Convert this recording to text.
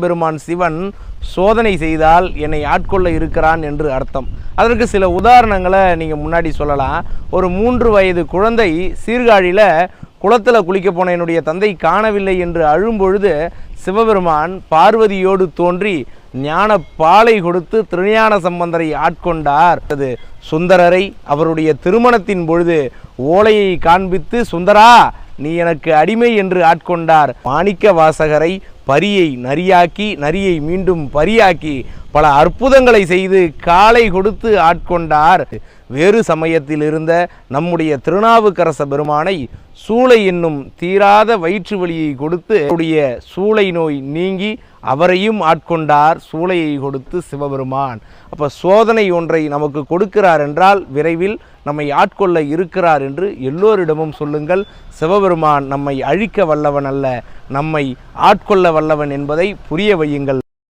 பெருமான் சிவன் சோதனை செய்தால் என்னை ஆட்கொள்ள இருக்கிறான் என்று அர்த்தம். அதற்கு சில உதாரணங்களை நீங்கள் முன்னாடி சொல்லலாம். ஒரு மூன்று வயது குழந்தை சீர்காழியில் குளத்தில் குளிக்க போன என்னுடைய தந்தை காணவில்லை என்று அழும்பொழுது சிவபெருமான் பார்வதியோடு தோன்றி ஞான பாலை கொடுத்து திருஞான சம்பந்தரை ஆட்கொண்டார். அது சுந்தரரை அவருடைய திருமணத்தின் பொழுது ஓலையை காண்பித்து சுந்தரா நீ எனக்கு அடிமை என்று ஆட்கொண்டார். மாணிக்க வாசகரை பரியை நரியாக்கி நரியை மீண்டும் பரியாக்கி பல அற்புதங்களை செய்து காலை கொடுத்து ஆட்கொண்டார். வேறு சமயத்தில் இருந்த நம்முடைய திருநாவுக்கரச பெருமானை சூளை என்னும் தீராத வயிற்று வலியை கொடுத்து அவருடைய சூளை நோய் நீங்கி அவரையும் ஆட்கொண்டார் சூளையை கொடுத்து சிவபெருமான். அப்போ சோதனை ஒன்றை நமக்கு கொடுக்கிறார் என்றால் விரைவில் நம்மை ஆட்கொள்ள இருக்கிறார் என்று எல்லோரிடமும் சொல்லுங்கள். சிவபெருமான் நம்மை அழிக்க வல்லவன் அல்ல நம்மை ஆட்கொள்ள வல்லவன் என்பதை புரிய வையுங்கள்.